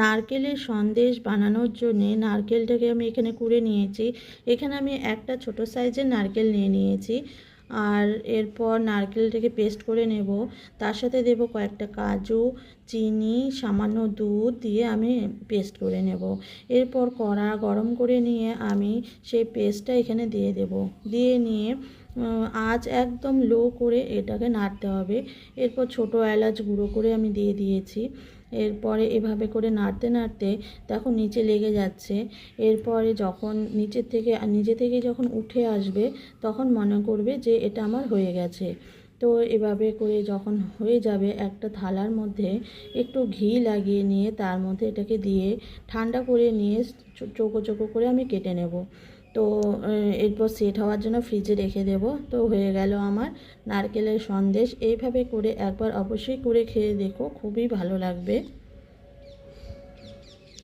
নারকেলের সন্দেশ বানানোর জন্যে নারকেলটাকে আমি এখানে কুড়ে নিয়েছি। এখানে আমি একটা ছোট সাইজের নারকেল নিয়ে নিয়েছি আর এরপর নারকেলটাকে পেস্ট করে নেব। তার সাথে দেব কয়েকটা কাজু, চিনি, সামান্য দুধ দিয়ে আমি পেস্ট করে নেব। এরপর কড়া গরম করে নিয়ে আমি সেই পেস্টটা এখানে দিয়ে দেব। দিয়ে নিয়ে আঁচ একদম লো করে এটাকে নাড়তে হবে। এরপর ছোটো এলাচ গুঁড়ো করে আমি দিয়ে দিয়েছি। এরপরে এভাবে করে নাড়তে নাড়তে দেখো নিচে লেগে যাচ্ছে। এরপরে যখন নিচের থেকে, নিজে থেকে যখন উঠে আসবে তখন মনে করবে যে এটা আমার হয়ে গেছে। তো এভাবে করে যখন হয়ে যাবে একটা থালার মধ্যে একটু ঘি লাগিয়ে নিয়ে তার মধ্যে এটাকে দিয়ে ঠান্ডা করে নিয়ে চৌকো চৌকো করে আমি কেটে নেব। তো এরপর সেট হওয়ার জন্য ফ্রিজে রেখে দেব। তো হয়ে গেল আমার নারকেলের সন্দেশ। এইভাবে করে একবার অবশ্যই করে খেয়ে দেখো, খুবই ভালো লাগবে।